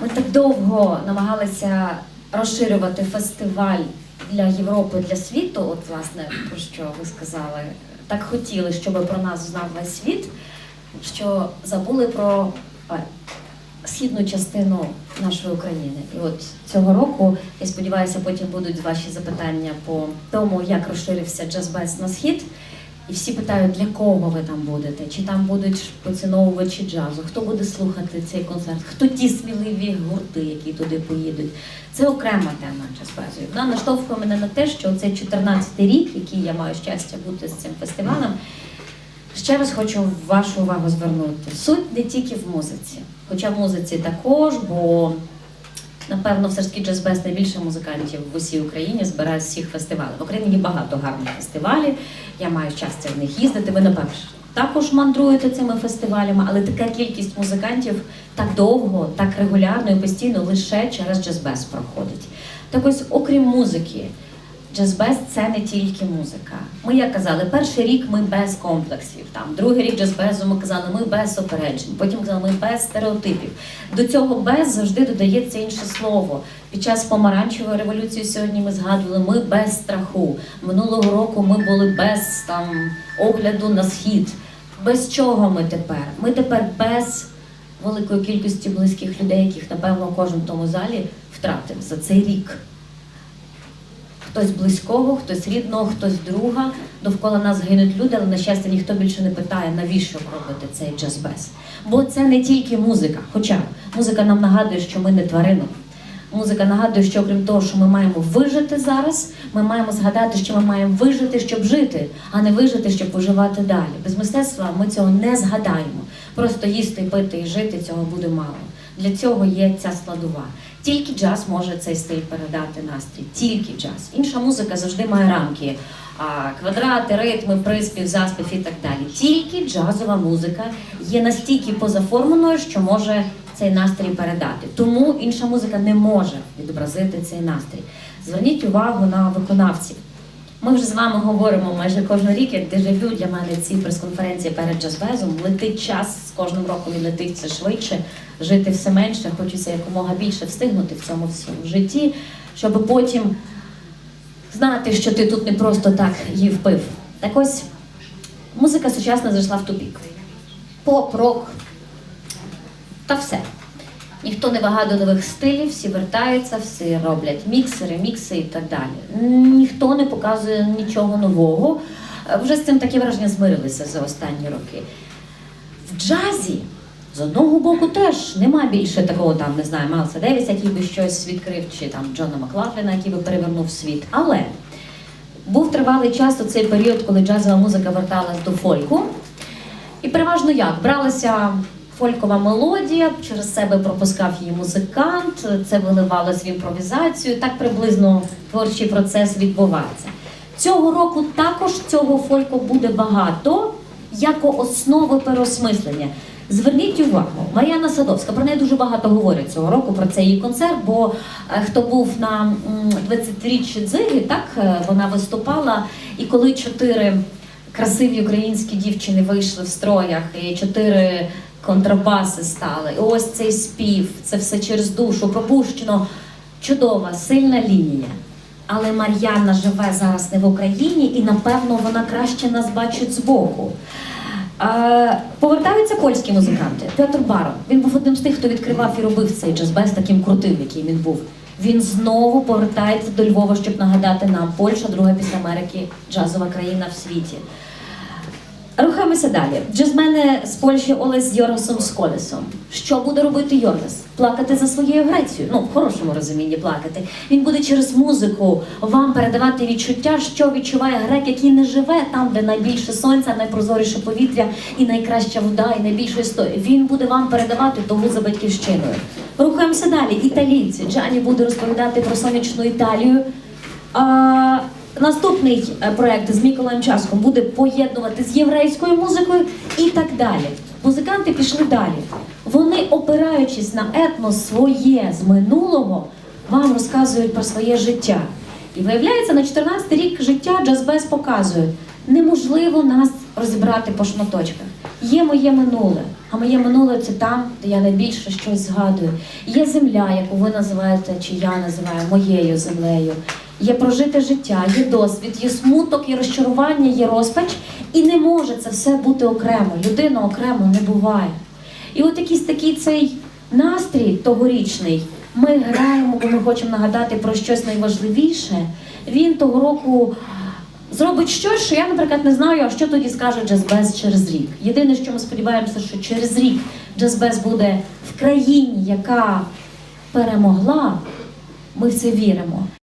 Ми так довго намагалися розширювати фестиваль для Європи, для світу. От, власне, про що ви сказали, так хотіли, щоб про нас знав весь світ, що забули про східну частину нашої України. І от цього року, я сподіваюся, потім будуть ваші запитання по тому, як розширився джаз-бес на схід. І всі питають, для кого ви там будете, чи там будуть поціновувачі джазу, хто буде слухати цей концерт, хто ті сміливі гурти, які туди поїдуть. Це окрема тема джазбезу. Вона наштовхує мене на те, що цей 14-й рік, який я маю щастя бути з цим фестивалем, ще раз хочу вашу увагу звернути. Суть не тільки в музиці, хоча в музиці також, бо Напевно, все ж таки джаз-бес найбільше музикантів в усій Україні збирають всіх фестивалів. В Україні є багато гарних фестивалів. Я маю щастя в них їздити. Ви напевно також мандруєте цими фестивалями, але така кількість музикантів так довго, так регулярно і постійно лише через джаз-бес проходить. Так ось, окрім музики, джаз-бес це не тільки музика. Ми як казали, перший рік ми без комплексів. Там другий рік джаз-безу ми казали, ми без опереджень. Потім казали, ми без стереотипів. До цього без завжди додається інше слово. Під час помаранчевої революції сьогодні ми згадували, ми без страху. Минулого року ми були без там огляду на схід. Без чого ми тепер? Ми тепер без великої кількості близьких людей, яких напевно кожен в тому залі втратив за цей рік. Хтось близького, хтось рідного, хтось друга. Довкола нас гинуть люди, але на щастя ніхто більше не питає, навіщо робити цей джаз-бес. Бо це не тільки музика. Хоча музика нам нагадує, що ми не тварини. Музика нагадує, що окрім того, що ми маємо вижити зараз, ми маємо згадати, що ми маємо вижити, щоб жити, а не вижити, щоб виживати далі. Без мистецтва ми цього не згадаємо. Просто їсти, пити і жити цього буде мало. Для цього є ця складова. Тільки джаз може цей стиль передати настрій. Тільки джаз. Інша музика завжди має рамки. Квадрати, ритми, приспів, заспів і так далі. Тільки джазова музика є настільки позаформеною, що може цей настрій передати. Тому інша музика не може відобразити цей настрій. Зверніть увагу на виконавців. Ми вже з вами говоримо майже кожен рік, як дежавю для мене ці прес-конференції перед джазбезом. Летить час з кожним роком і летить все швидше, жити все менше. Хочеться якомога більше встигнути в цьому всьому житті, щоб потім знати, що ти тут не просто так їв пив. Так ось музика сучасна зайшла в тупік. Поп, рок та все. Ніхто не вигадує нових стилів, всі вертаються, всі роблять мікси, ремікси і так далі. Ніхто не показує нічого нового. Е, Вже з цим таке враження змирилися за останні роки. В джазі з одного боку теж нема більше такого там, не знаю, Майлса Девіса, який би щось відкрив, чи там Джона Маклафліна, який би перевернув світ. Але був тривалий час у цей період, коли джазова музика верталась до фольку. І переважно як? Бралася фолькова мелодія, через себе пропускав її музикант, це виливалось в імпровізацію. Так приблизно творчий процес відбувається. Цього року також цього фольку буде багато, як основи переосмислення. Зверніть увагу, Мар'яна Садовська, про неї дуже багато говорять цього року про цей її концерт, бо е, хто був на 20-річчі дзиги, так е, вона виступала, і коли чотири красиві українські дівчини вийшли в строях, і чотири контрабаси стали. Ось цей спів, це все через душу, пропущено. Чудова, сильна лінія. Але Мар'яна живе зараз не в Україні, і напевно вона краще нас бачить збоку. Е, повертаються польські музиканти. Петр Барон. Він був одним з тих, хто відкривав і робив цей джазбез таким крутим, який він був. Він знову повертається до Львова, щоб нагадати нам Польща, друга після Америки, джазова країна в світі. Рухаємося далі. Джазмени з Польщі Олес з Йоргасом з Колесом. Що буде робити Йоргас? Плакати за своєю Грецією. Ну, в хорошому розумінні плакати. Він буде через музику вам передавати відчуття, що відчуває грек, який не живе там, де найбільше сонця, найпрозоріше повітря і найкраща вода, і найбільше історія. Він буде вам передавати того за батьківщиною. Рухаємося далі. Італійці. Джані буде розповідати про сонячну Італію. А, наступний е, проект з Миколаєм Часком буде поєднувати з єврейською музикою і так далі. Музиканти пішли далі. Вони, опираючись на етнос своє з минулого, вам розказують про своє життя. І виявляється, на 14 рік життя джазбез показує, неможливо нас розібрати по шматочках. Є моє минуле, а моє минуле це там, де я найбільше щось згадую. Є земля, яку ви називаєте, чи я називаю моєю землею. Є прожите життя, є досвід, є смуток, є розчарування, є розпач, і не може це все бути окремо. Людина окремо не буває. І от якийсь такий цей настрій тогорічний. Ми граємо, бо ми хочемо нагадати про щось найважливіше. Він того року зробить щось, що я, наприклад, не знаю, а що тоді скаже джазбез через рік. Єдине, що ми сподіваємося, що через рік джазбез буде в країні, яка перемогла. Ми в це віримо.